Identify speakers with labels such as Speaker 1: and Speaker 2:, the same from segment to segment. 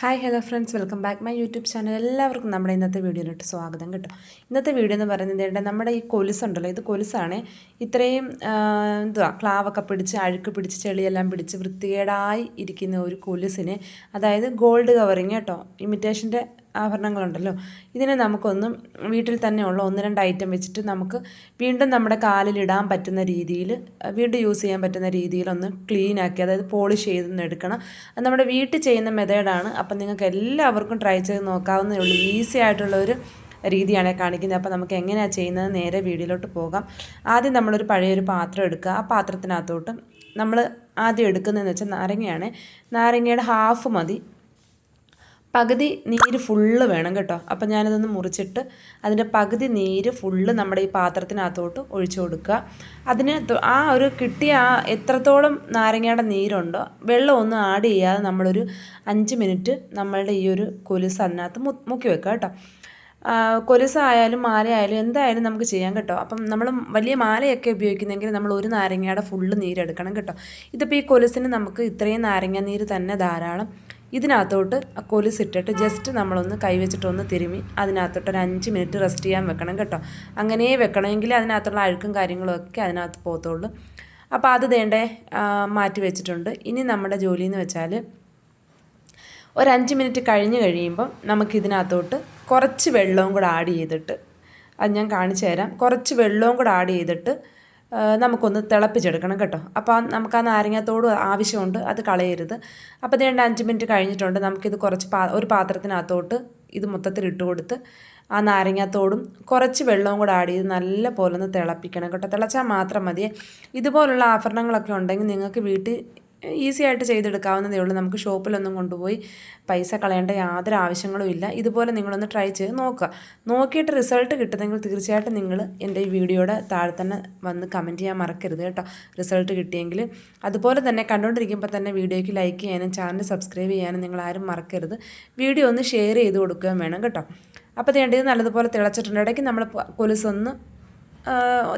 Speaker 1: Hi hello friends welcome back my YouTube channel എല്ലാവർക്കും നമ്മുടെ ഇന്നത്തെ വീഡിയോയിലോട്ട് സ്വാഗതം കേട്ടോ. ഇന്നത്തെ വീഡിയോ എന്ന് പറയുന്നത് നമ്മുടെ ഈ കൊലുസുണ്ടല്ലോ ഇത് കൊലുസാണ്. ഇത്രയും എന്തുവാ ക്ലാവൊക്കെ പിടിച്ച് അഴുക്ക് പിടിച്ച് ചെളിയെല്ലാം പിടിച്ച് വൃത്തികേടായി ഇരിക്കുന്ന ഒരു കൊലുസിന്. അതായത് ഗോൾഡ് കവറിങ് കേട്ടോ. ഇമിറ്റേഷന്റെ ആഭരണങ്ങളുണ്ടല്ലോ. ഇതിനെ നമുക്കൊന്ന് വീട്ടിൽ തന്നെ ഉള്ള ഒന്ന് രണ്ട് ഐറ്റം വെച്ചിട്ട് നമുക്ക് വീണ്ടും നമ്മുടെ കാലിലിടാൻ പറ്റുന്ന രീതിയിൽ വീണ്ടും യൂസ് ചെയ്യാൻ പറ്റുന്ന രീതിയിലൊന്ന് ക്ലീൻ ആക്കി അതായത് പോളിഷ് ചെയ്തൊന്ന് എടുക്കണം. അത് നമ്മുടെ വീട്ടിൽ ചെയ്യുന്ന മെത്തേഡാണ് അപ്പം നിങ്ങൾക്ക് എല്ലാവർക്കും ട്രൈ ചെയ്ത് നോക്കാവുന്നേ ഉള്ളൂ. ഈസി ആയിട്ടുള്ള ഒരു രീതിയാണ് കാണിക്കുന്നത്. അപ്പോൾ നമുക്ക് എങ്ങനെയാണ് ചെയ്യുന്നത് നേരെ വീഡിയോയിലോട്ട് പോകാം. ആദ്യം നമ്മളൊരു പഴയൊരു പാത്രം എടുക്കുക. ആ പാത്രത്തിനകത്തോട്ട് നമ്മൾ ആദ്യം എടുക്കുന്നതെന്ന് വെച്ചാൽ നാരങ്ങയാണ്. നാരങ്ങയുടെ ഹാഫ് മതി. പകുതി നീര് ഫുള്ള് വേണം കേട്ടോ. അപ്പം ഞാനതൊന്ന് മുറിച്ചിട്ട് അതിന്റെ പകുതി നീര് ഫുള്ള് നമ്മുടെ ഈ പാത്രത്തിനകത്തോട്ട് ഒഴിച്ചു കൊടുക്കുക. അതിന് ആ ഒരു കിട്ടിയ ആ എത്രത്തോളം നാരങ്ങയുടെ നീരുണ്ടോ വെള്ളം ഒന്നും ആഡ് ചെയ്യാതെ നമ്മളൊരു അഞ്ച് മിനിറ്റ് നമ്മളുടെ ഈ ഒരു കൊലുസ് അതിനകത്ത് മുക്കി വെക്കുക കേട്ടോ. കൊലുസായാലും മാലയായാലും എന്തായാലും നമുക്ക് ചെയ്യാൻ കേട്ടോ. അപ്പം നമ്മൾ വലിയ മാലയൊക്കെ ഉപയോഗിക്കുന്നെങ്കിൽ നമ്മൾ ഒരു നാരങ്ങയുടെ ഫുള്ള് നീരെടുക്കണം കേട്ടോ. ഇതിപ്പോൾ ഈ കൊലുസിന് നമുക്ക് ഇത്രയും നാരങ്ങ നീര് തന്നെ ധാരാളം. ഇതിനകത്തോട്ട് ആ കൊലുസിട്ടിട്ട് ജസ്റ്റ് നമ്മളൊന്ന് കൈവച്ചിട്ടൊന്ന് തിരുമി അതിനകത്തോട്ട് ഒരു അഞ്ച് മിനിറ്റ് റെസ്റ്റ് ചെയ്യാൻ വെക്കണം കേട്ടോ. അങ്ങനെ വെക്കണമെങ്കിൽ അതിനകത്തുള്ള അഴുക്കും കാര്യങ്ങളും ഒക്കെ അതിനകത്ത് പോകത്തുള്ളൂ. അപ്പോൾ അത് വേണ്ടേ മാറ്റി വെച്ചിട്ടുണ്ട്. ഇനി നമ്മുടെ ജോലി എന്ന് വെച്ചാൽ ഒരു അഞ്ച് മിനിറ്റ് കഴിഞ്ഞ് കഴിയുമ്പം നമുക്കിതിനകത്തോട്ട് കുറച്ച് വെള്ളവും കൂടെ ആഡ് ചെയ്തിട്ട് അത് ഞാൻ കാണിച്ചു തരാം. കുറച്ച് വെള്ളവും കൂടെ ആഡ് ചെയ്തിട്ട് നമുക്കൊന്ന് തിളപ്പിച്ചെടുക്കണം കേട്ടോ. അപ്പോൾ നമുക്ക് ആ നാരങ്ങത്തോട് ആവശ്യമുണ്ട്. അത് കളയരുത്. അപ്പോൾ ഇത് രണ്ട് അഞ്ച് മിനിറ്റ് കഴിഞ്ഞിട്ടുണ്ട്. നമുക്കിത് കുറച്ച് പാ ഒരു പാത്രത്തിനകത്തോട്ട് ഇത് മൊത്തത്തിൽ ഇട്ട് കൊടുത്ത് ആ നാരങ്ങത്തോടും കുറച്ച് വെള്ളവും കൂടെ ആഡ് ചെയ്ത് നല്ല പോലെ ഒന്ന് തിളപ്പിക്കണം കേട്ടോ. തിളച്ചാൽ മാത്രം മതി ഇതുപോലുള്ള ആഭരണങ്ങളൊക്കെ ഉണ്ടെങ്കിൽ നിങ്ങൾക്ക് വീട്ടിൽ ഈസി ആയിട്ട് ചെയ്തെടുക്കാവുന്നതേ ഉള്ളൂ. നമുക്ക് ഷോപ്പിലൊന്നും കൊണ്ടുപോയി പൈസ കളയേണ്ട യാതൊരു ആവശ്യങ്ങളും ഇല്ല. ഇതുപോലെ നിങ്ങളൊന്ന് ട്രൈ ചെയ്ത് നോക്കുക. നോക്കിയിട്ട് റിസൾട്ട് കിട്ടുന്നെങ്കിൽ തീർച്ചയായിട്ടും നിങ്ങൾ എന്റെ ഈ വീഡിയോയുടെ താഴെ തന്നെ വന്ന് കമന്റ് ചെയ്യാൻ മറക്കരുത് കേട്ടോ. റിസൾട്ട് കിട്ടിയെങ്കിൽ. അതുപോലെ തന്നെ കണ്ടുകൊണ്ടിരിക്കുമ്പോൾ തന്നെ വീഡിയോയ്ക്ക് ലൈക്ക് ചെയ്യാനും ചാനൽ സബ്സ്ക്രൈബ് ചെയ്യാനും നിങ്ങൾ ആരും മറക്കരുത്. വീഡിയോ ഒന്ന് ഷെയർ ചെയ്ത് കൊടുക്കുകയും വേണം കേട്ടോ. അപ്പോൾ വേണ്ടത് നല്ലതുപോലെ തിളച്ചിട്ടുണ്ട്. ഇടയ്ക്ക് നമ്മൾ കൊലുസൊന്ന്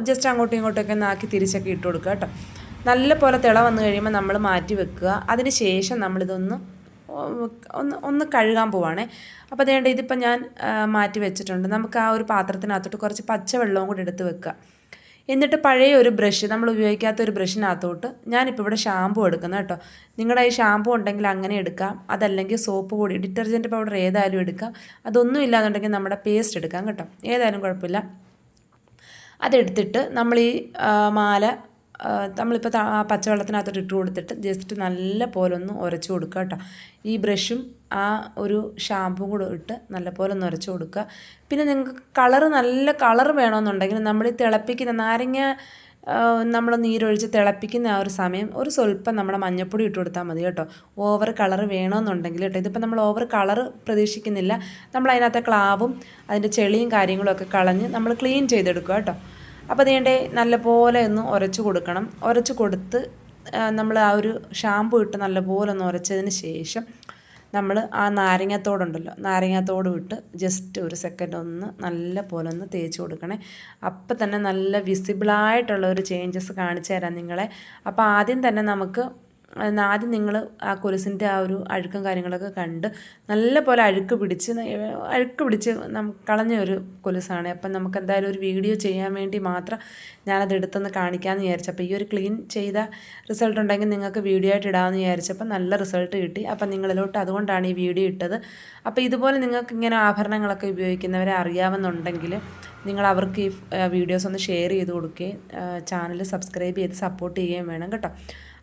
Speaker 1: ജസ്റ്റ് അങ്ങോട്ടും ഇങ്ങോട്ടൊക്കെ ഒന്ന് ആക്കി തിരിച്ചൊക്കെ ഇട്ട് കൊടുക്കുക കേട്ടോ. നല്ല പോലെ തിള വന്നു കഴിയുമ്പോൾ നമ്മൾ മാറ്റി വെക്കുക. അതിന് ശേഷം നമ്മളിതൊന്ന് ഒന്ന് ഒന്ന് കഴുകാൻ പോവാണേ. അപ്പോൾ അതേണ്ട ഇതിപ്പോൾ ഞാൻ മാറ്റി വെച്ചിട്ടുണ്ട്. നമുക്ക് ആ ഒരു പാത്രത്തിനകത്തോട്ട് കുറച്ച് പച്ചവെള്ളവും കൂടി എടുത്ത് വെക്കുക. എന്നിട്ട് പഴയ ഒരു ബ്രഷ് നമ്മൾ ഉപയോഗിക്കാത്ത ഒരു ബ്രഷിനകത്തോട്ട് ഞാനിപ്പോൾ ഇവിടെ ഷാമ്പു എടുക്കുന്നത് കേട്ടോ. നിങ്ങളുടെ ഈ ഷാമ്പു ഉണ്ടെങ്കിൽ അങ്ങനെ എടുക്കാം. അതല്ലെങ്കിൽ സോപ്പ് പൊടി ഡിറ്റർജന്റ് പൗഡർ ഏതായാലും എടുക്കാം. അതൊന്നും ഇല്ലാന്നുണ്ടെങ്കിൽ നമ്മുടെ പേസ്റ്റ് എടുക്കാം കേട്ടോ. ഏതായാലും കുഴപ്പമില്ല. അതെടുത്തിട്ട് നമ്മൾ ഈ മാല നമ്മളിപ്പോൾ പച്ചവെള്ളത്തിനകത്തോട്ട് ഇട്ട് കൊടുത്തിട്ട് ജസ്റ്റ് നല്ല പോലെ ഒന്ന് ഉരച്ച് കൊടുക്കുക കേട്ടോ. ഈ ബ്രഷും ആ ഒരു ഷാമ്പും കൂടെ ഇട്ട് നല്ല പോലെ ഒന്ന് ഉരച്ച് കൊടുക്കുക. പിന്നെ നിങ്ങൾക്ക് കളറ് നല്ല കളർ വേണമെന്നുണ്ടെങ്കിൽ നമ്മൾ ഈ തിളപ്പിക്കുന്ന നാരങ്ങ നമ്മൾ നീരൊഴിച്ച് തിളപ്പിക്കുന്ന ആ ഒരു സമയം ഒരു സ്വല്പം നമ്മുടെ മഞ്ഞപ്പൊടി ഇട്ട് കൊടുത്താൽ മതി കേട്ടോ. ഓവർ കളർ വേണമെന്നുണ്ടെങ്കിൽ കേട്ടോ. ഇതിപ്പോൾ നമ്മൾ ഓവർ കളർ പ്രതീക്ഷിക്കുന്നില്ല. നമ്മൾ അതിനകത്തെ ക്ലാവും അതിന്റെ ചെളിയും കാര്യങ്ങളും ഒക്കെ കളഞ്ഞ് നമ്മൾ ക്ലീൻ ചെയ്തെടുക്കുക കേട്ടോ. അപ്പോൾ അതേണ്ടേ നല്ലപോലെ ഒന്ന് ഉരച്ച് കൊടുക്കണം. ഉരച്ച് കൊടുത്ത് നമ്മൾ ആ ഒരു ഷാമ്പു ഇട്ട് നല്ലപോലെ ഒന്ന് ഉരച്ചതിന് ശേഷം നമ്മൾ ആ നാരങ്ങത്തോടുണ്ടല്ലോ നാരങ്ങത്തോട് വിട്ട് ജസ്റ്റ് ഒരു സെക്കൻഡ് ഒന്ന് നല്ല പോലെ ഒന്ന് തേച്ച് കൊടുക്കണേ. അപ്പം തന്നെ നല്ല വിസിബിളായിട്ടുള്ള ഒരു ചേഞ്ചസ് കാണിച്ചു തരാം നിങ്ങളെ. അപ്പോൾ ആദ്യം തന്നെ നമുക്ക് ആദ്യം നിങ്ങൾ ആ കൊലുസിന്റെ ആ ഒരു അഴുക്കും കാര്യങ്ങളൊക്കെ കണ്ട് നല്ല പോലെ അഴുക്ക് പിടിച്ച് അഴുക്ക് പിടിച്ച് കളഞ്ഞ ഒരു കൊലുസാണ്. അപ്പം നമുക്ക് എന്തായാലും ഒരു വീഡിയോ ചെയ്യാൻ വേണ്ടി മാത്രം ഞാനത് എടുത്തൊന്ന് കാണിക്കാമെന്ന് വിചാരിച്ചു. അപ്പോൾ ഈ ഒരു ക്ലീൻ ചെയ്ത റിസൾട്ട് ഉണ്ടെങ്കിൽ നിങ്ങൾക്ക് വീഡിയോ ആയിട്ട് ഇടാമെന്ന് വിചാരിച്ചപ്പോൾ നല്ല റിസൾട്ട് കിട്ടി. അപ്പം നിങ്ങളിലോട്ട് അതുകൊണ്ടാണ് ഈ വീഡിയോ ഇട്ടത്. അപ്പോൾ ഇതുപോലെ നിങ്ങൾക്ക് ഇങ്ങനെ ആഭരണങ്ങളൊക്കെ ഉപയോഗിക്കുന്നവരെ അറിയാമെന്നുണ്ടെങ്കിൽ നിങ്ങൾ അവർക്ക് ഈ വീഡിയോസ് ഒന്ന് ഷെയർ ചെയ്ത് കൊടുക്കുകയും ചാനൽ സബ്സ്ക്രൈബ് ചെയ്ത് സപ്പോർട്ട് ചെയ്യുകയും വേണം കേട്ടോ.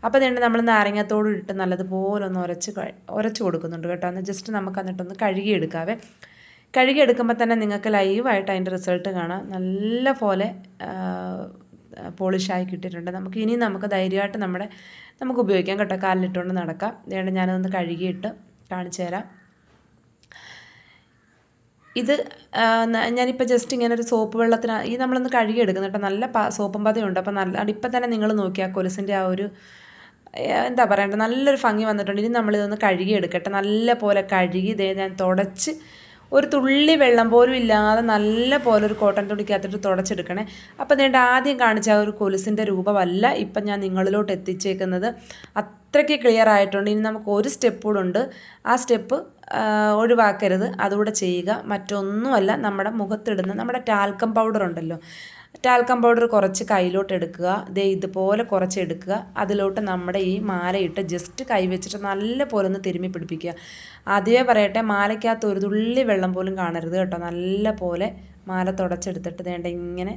Speaker 1: അപ്പോൾ അതുകൊണ്ട് നമ്മൾ നാരങ്ങത്തോട് ഇട്ട് നല്ലതുപോലെ ഒന്ന് ഉരച്ച് ഉരച്ച് കൊടുക്കുന്നുണ്ട് കേട്ടോ. എന്നാൽ ജസ്റ്റ് നമുക്ക് എന്നിട്ടൊന്ന് കഴുകിയെടുക്കാവേ. കഴുകിയെടുക്കുമ്പോൾ തന്നെ നിങ്ങൾക്ക് ലൈവായിട്ട് അതിന്റെ റിസൾട്ട് കാണാം. നല്ല പോലെ പോളിഷായി കിട്ടിയിട്ടുണ്ട്. നമുക്ക് ഇനി നമുക്ക് ധൈര്യമായിട്ട് നമ്മുടെ നമുക്ക് ഉപയോഗിക്കാം കേട്ടോ. കാലിലിട്ടുകൊണ്ട് നടക്കാം. അതുകൊണ്ട് ഞാനതൊന്ന് കഴുകിയിട്ട് കാണിച്ചു തരാം. ഇത് ഞാനിപ്പോൾ ജസ്റ്റ് ഇങ്ങനെ ഒരു സോപ്പ് വെള്ളത്തിന് ഈ നമ്മളൊന്ന് കഴുകിയെടുക്കുന്നു കേട്ടോ. നല്ല സോപ്പും പതയുണ്ട് അപ്പോൾ നല്ല ഇപ്പം തന്നെ നിങ്ങൾ നോക്കിയാൽ കൊലുസിന്റെ ആ ഒരു എന്താ പറയണ്ടത് നല്ലൊരു ഭംഗി വന്നിട്ടുണ്ട്. ഇനി നമ്മളിതൊന്ന് കഴുകിയെടുക്കട്ടെ. നല്ല പോലെ കഴുകി ഇതേ ഞാൻ തുടച്ച് ഒരു തുള്ളി വെള്ളം പോലും ഇല്ലാതെ നല്ല പോലെ ഒരു കോട്ടൺ തുണിക്കകത്തിട്ട് തുടച്ചെടുക്കണേ. അപ്പോൾ നീണ്ട ആദ്യം കാണിച്ച ഒരു കൊലുസിന്റെ രൂപമല്ല ഇപ്പം ഞാൻ നിങ്ങളിലോട്ട് എത്തിച്ചേക്കുന്നത്. അത്രയ്ക്ക് ക്ലിയർ ആയിട്ടുണ്ട്. ഇനി നമുക്ക് ഒരു സ്റ്റെപ്പ് കൂടെ ഉണ്ട്. ആ സ്റ്റെപ്പ് ഒഴിവാക്കരുത്. അതുകൂടെ ചെയ്യുക. മറ്റൊന്നുമല്ല നമ്മുടെ മുഖത്തിടുന്ന നമ്മുടെ ടാൽക്കം പൗഡർ ഉണ്ടല്ലോ. ടാൽക്കം പൗഡർ കുറച്ച് കയ്യിലോട്ട് എടുക്കുക. ദേ ഇതുപോലെ കുറച്ച് എടുക്കുക. അതിലോട്ട് നമ്മുടെ ഈ മാലയിട്ട് ജസ്റ്റ് കൈ വെച്ചിട്ട് നല്ല പോലെ ഒന്ന് തിരുമ്മി പിടിപ്പിക്കുക. ആദ്യമേ പറയട്ടെ മാലയ്ക്കകത്ത് ഒരു തുള്ളി വെള്ളം പോലും കാണരുത് കേട്ടോ. നല്ല പോലെ മാല തുടച്ചെടുത്തിട്ട് വേണ്ട ഇങ്ങനെ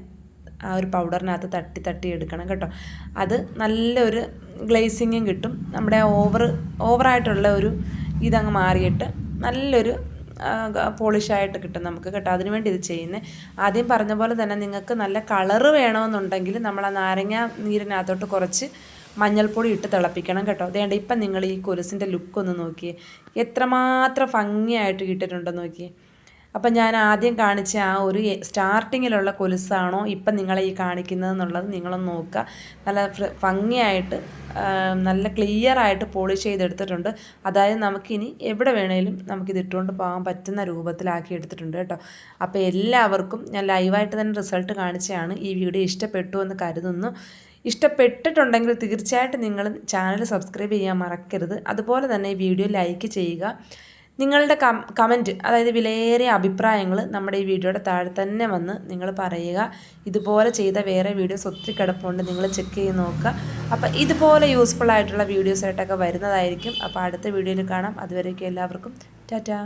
Speaker 1: ആ ഒരു പൗഡറിനകത്ത് തട്ടി തട്ടി എടുക്കണം കേട്ടോ. അത് നല്ലൊരു ഗ്ലേസിങ്ങും കിട്ടും. നമ്മുടെ ഓവർ ഓവറായിട്ടുള്ള ഒരു ഇതങ്ങ് മാറിയിട്ട് നല്ലൊരു പോളിഷായിട്ട് കിട്ടും. നമുക്ക് കേട്ടോ അതിന് വേണ്ടി ഇത് ചെയ്യുന്നത് ആദ്യം പറഞ്ഞ പോലെ തന്നെ നിങ്ങൾക്ക് നല്ല കളറ് വേണമെന്നുണ്ടെങ്കിൽ നമ്മൾ ആ നാരങ്ങ നീരിനകത്തോട്ട് കുറച്ച് മഞ്ഞൾപ്പൊടി ഇട്ട് തിളപ്പിക്കണം കേട്ടോ. അതേണ്ട ഇപ്പം നിങ്ങൾ ഈ കൊലുസിന്റെ ലുക്ക് ഒന്ന് നോക്കിയേ. എത്രമാത്രം ഭംഗിയായിട്ട് കിട്ടിയിട്ടുണ്ടെന്ന് നോക്കിയേ. അപ്പം ഞാൻ ആദ്യം കാണിച്ച ആ ഒരു സ്റ്റാർട്ടിങ്ങിലുള്ള കൊലുസാണോ ഇപ്പം നിങ്ങളെ ഈ കാണിക്കുന്നത് എന്നുള്ളത് നിങ്ങളൊന്ന് നോക്കുക. നല്ല ഭംഗിയായിട്ട് നല്ല ക്ലിയർ ആയിട്ട് പോളിഷ് ചെയ്തെടുത്തിട്ടുണ്ട്. അതായത് നമുക്കിനി എവിടെ വേണേലും നമുക്കിത് ഇട്ടുകൊണ്ട് പോകാൻ പറ്റുന്ന രൂപത്തിലാക്കി എടുത്തിട്ടുണ്ട് കേട്ടോ. അപ്പോൾ എല്ലാവർക്കും ഞാൻ ലൈവായിട്ട് തന്നെ റിസൾട്ട് കാണിച്ചതാണ്. ഈ വീഡിയോ ഇഷ്ടപ്പെട്ടു എന്ന് കരുതുന്നു. ഇഷ്ടപ്പെട്ടിട്ടുണ്ടെങ്കിൽ തീർച്ചയായിട്ടും നിങ്ങൾ ചാനൽ സബ്സ്ക്രൈബ് ചെയ്യാൻ മറക്കരുത്. അതുപോലെ തന്നെ വീഡിയോ ലൈക്ക് ചെയ്യുക. നിങ്ങളുടെ കം കമന്റ് അതായത് വിലയേറിയ അഭിപ്രായങ്ങൾ നമ്മുടെ ഈ വീഡിയോയുടെ താഴെ തന്നെ വന്ന് നിങ്ങൾ പറയുക. ഇതുപോലെ ചെയ്ത വേറെ വീഡിയോസ് ഒത്തിരി കിടപ്പുണ്ട്. നിങ്ങൾ ചെക്ക് ചെയ്ത് നോക്കുക. അപ്പോൾ ഇതുപോലെ യൂസ്ഫുൾ ആയിട്ടുള്ള വീഡിയോസായിട്ടൊക്കെ വരുന്നതായിരിക്കും. അപ്പോൾ അടുത്ത വീഡിയോയിൽ കാണാം. അതുവരേക്കും എല്ലാവർക്കും ടാറ്റാ.